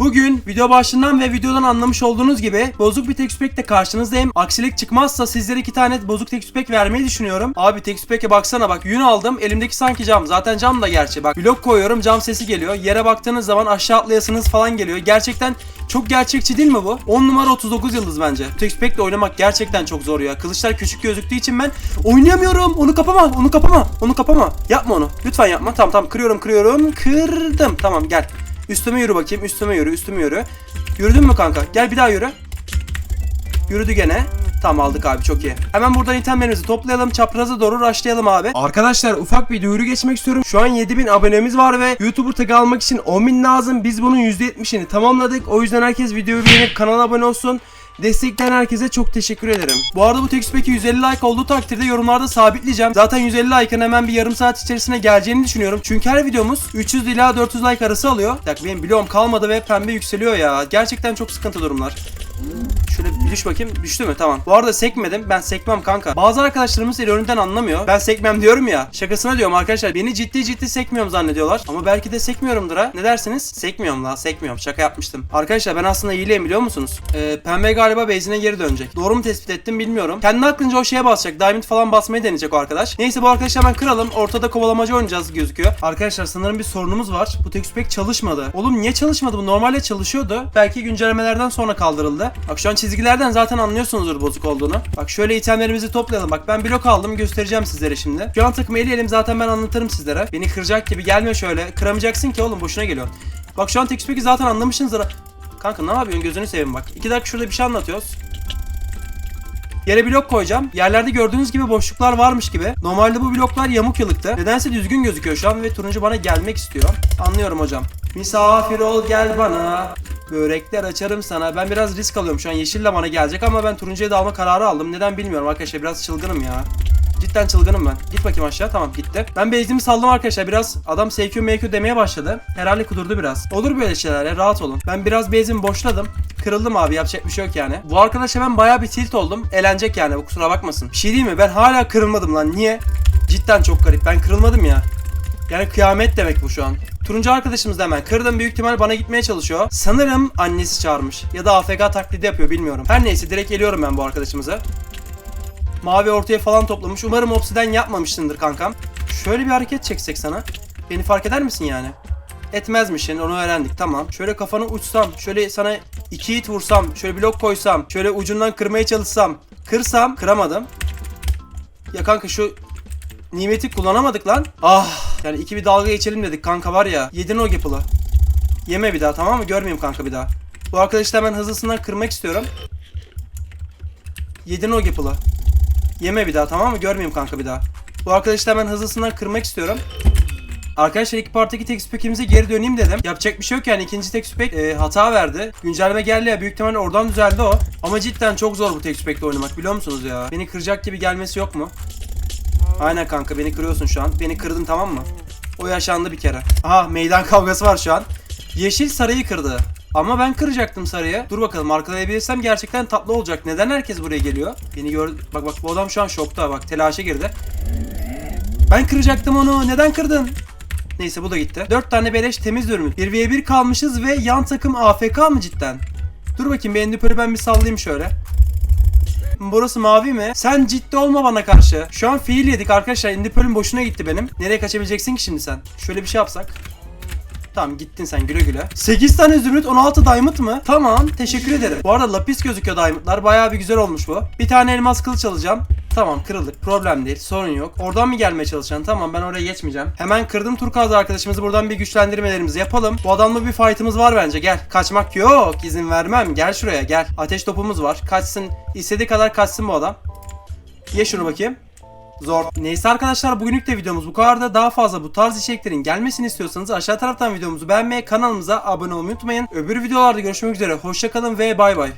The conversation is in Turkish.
Bugün video başından ve videodan anlamış olduğunuz gibi bozuk bir tekstpack'le karşınızdayım. Aksilik çıkmazsa sizlere iki tane bozuk tekstpack vermeyi düşünüyorum. Abi tekstpack'e baksana bak yün aldım. Elimdeki sanki cam. Zaten cam da gerçi. Bak blok koyuyorum cam sesi geliyor. Yere baktığınız zaman aşağı atlayasınız falan geliyor. Gerçekten çok gerçekçi değil mi bu? 10 numara 39 yıldız bence. Textpack'le oynamak gerçekten çok zor ya. Kılıçlar küçük gözüktüğü için ben oynayamıyorum. Onu kapama, onu kapama, onu kapama. Yapma onu. Lütfen yapma. Tamam tamam kırıyorum kırıyorum. Kırdım. Tamam gel. Üstüme yürü bakayım. Üstüme yürü, üstüme yürü. Yürüdün mü kanka? Gel bir daha yürü. Yürüdü gene. Tamam aldık abi çok iyi. Hemen buradan itemlerimizi toplayalım. Çapraza doğru rushlayalım abi. Arkadaşlar ufak bir duyuru geçmek istiyorum. Şu an 7000 abonemiz var ve YouTuber tagı almak için 10.000 lazım. Biz bunun %70'ini tamamladık. O yüzden herkes videoyu beğenip kanala abone olsun. Destekleyen herkese çok teşekkür ederim. Bu arada bu textpack'i 150 like olduğu takdirde yorumlarda sabitleyeceğim. Zaten 150 like'ın hemen bir yarım saat içerisine geleceğini düşünüyorum. Çünkü her videomuz 300 ila 400 like arası alıyor. Bir dakika benim bloğum kalmadı ve pembe yükseliyor ya. Gerçekten çok sıkıntı durumlar. Düş bakayım. Düştü mü? Tamam. Bu arada sekmedim. Ben sekmem kanka. Bazı arkadaşlarımız ironiden anlamıyor. Ben sekmem diyorum ya. Şakasına diyorum arkadaşlar. Beni ciddi ciddi sekmiyorum zannediyorlar. Ama belki de sekmiyorumdur ha. Ne dersiniz? Sekmiyorum la. Sekmiyorum. Şaka yapmıştım. Arkadaşlar ben aslında iyileyim biliyor musunuz? Ee, pembe galiba base'ine geri dönecek. Doğru mu tespit ettim bilmiyorum. Kendi aklınca o şeye basacak. Diamond falan basmayı deneyecek o arkadaş. Neyse bu arkadaşı hemen kıralım. Ortada kovalamacı oynayacağız gözüküyor. Arkadaşlar sanırım bir sorunumuz var. Bu textpack çalışmadı. Oğlum niye çalışmadı bu? Normalde çalışıyordu. Belki güncellemelerden sonra kaldırıldı. Bak şu an çizgilerden zaten anlıyorsunuzdur bozuk olduğunu. Bak şöyle itemlerimizi toplayalım. Bak ben blok aldım göstereceğim sizlere şimdi. Şu an takımı eleyelim zaten ben anlatırım sizlere. Beni kıracak gibi gelme şöyle. Kıramayacaksın ki oğlum boşuna geliyor. Bak şu an textpack'i zaten anlamışsınızdır. Kanka ne yapıyorsun gözünü seveyim bak. İki dakika şurada bir şey anlatıyoruz. Yere blok koyacağım. Yerlerde gördüğünüz gibi boşluklar varmış gibi. Normalde bu bloklar yamuk yılıktı. Nedense düzgün gözüküyor şu an ve turuncu bana gelmek istiyor. Anlıyorum hocam. Misafir ol gel bana. Börekler açarım sana. Ben biraz risk alıyorum şu an. Yeşille bana gelecek ama ben turuncuya da alma kararı aldım. Neden bilmiyorum arkadaşlar. Biraz çılgınım ya. Cidden çılgınım ben. Git bakayım aşağı. Tamam gitti. Ben base'imi saldım arkadaşlar. Biraz adam SQ MQ demeye başladı. Herhalde kudurdu biraz. Olur böyle şeyler ya. Rahat olun. Ben biraz base'imi boşladım. Kırıldım abi. Yapacak bir şey yok yani. Bu arkadaşa ben bayağı bir tilt oldum. Elenecek yani. Bu kusura bakmasın. Bir şey değil mi? Ben hala kırılmadım lan. Niye? Cidden çok garip. Ben kırılmadım ya. Yani kıyamet demek bu şu an. Turuncu arkadaşımız da hemen kırdım büyük ihtimal bana gitmeye çalışıyor. Sanırım annesi çağırmış ya da AFK taklidi yapıyor bilmiyorum. Her neyse direkt geliyorum ben bu arkadaşımıza. Mavi ortaya falan toplamış. Umarım obsiden yapmamışsındır kankam. Şöyle bir hareket çeksek sana. Beni fark eder misin yani? Etmezmişsin onu öğrendik tamam. Şöyle kafanı uçsam, şöyle sana iki hit vursam, şöyle blok koysam, şöyle ucundan kırmaya çalışsam, kırsam, kıramadım. Ya kanka şu nimeti kullanamadık lan. Ah yani iki bir dalga geçelim dedik kanka var ya. Yedin o yapılı. Yeme bir daha tamam mı? Görmeyeyim kanka bir daha. Bu arkadaşı da hemen hızlısından kırmak istiyorum. Yedin o yapılı. Yeme bir daha tamam mı? Görmeyeyim kanka bir daha. Bu arkadaşı da hemen hızlısından kırmak istiyorum. Arkadaşlar ilk parttaki text pack'imize geri döneyim dedim. Yapacak bir şey yok yani ikinci text pack e, hata verdi. Güncelleme geldi ya büyük ihtimalle oradan düzeldi o. Ama cidden çok zor bu text pack'le oynamak biliyor musunuz ya? Beni kıracak gibi gelmesi yok mu? Aynen kanka beni kırıyorsun şu an. Beni kırdın tamam mı? O yaşandı bir kere. Aha meydan kavgası var şu an. Yeşil sarıyı kırdı. Ama ben kıracaktım sarıyı. Dur bakalım arkalayabilirsem gerçekten tatlı olacak. Neden herkes buraya geliyor? Beni gör... Bak bak bu adam şu an şokta bak telaşa girdi. Ben kıracaktım onu. Neden kırdın? Neyse bu da gitti. 4 tane beleş temiz dürümü. 1v1 kalmışız ve yan takım AFK mı cidden? Dur bakayım bir endüpörü ben bir sallayayım şöyle. Burası mavi mi? Sen ciddi olma bana karşı. Şu an fiil yedik arkadaşlar. Indipol'ün boşuna gitti benim. Nereye kaçabileceksin ki şimdi sen? Şöyle bir şey yapsak. Tamam gittin sen güle güle. 8 tane zümrüt 16 diamond mı? Tamam teşekkür ederim. Bu arada lapis gözüküyor diamondlar. Bayağı bir güzel olmuş bu. Bir tane elmas kılıç alacağım. Tamam kırıldık. Problem değil. Sorun yok. Oradan mı gelmeye çalışacaksın? Tamam ben oraya geçmeyeceğim. Hemen kırdım turkuaz arkadaşımızı. Buradan bir güçlendirmelerimizi yapalım. Bu adamla bir fight'ımız var bence. Gel. Kaçmak yok. izin vermem. Gel şuraya gel. Ateş topumuz var. Kaçsın. İstediği kadar kaçsın bu adam. Ye şunu bakayım. Zor. Neyse arkadaşlar bugünlük de videomuz bu kadar da daha fazla bu tarz içeriklerin gelmesini istiyorsanız aşağı taraftan videomuzu beğenmeyi, kanalımıza abone olmayı unutmayın. Öbür videolarda görüşmek üzere. Hoşçakalın ve bay bay.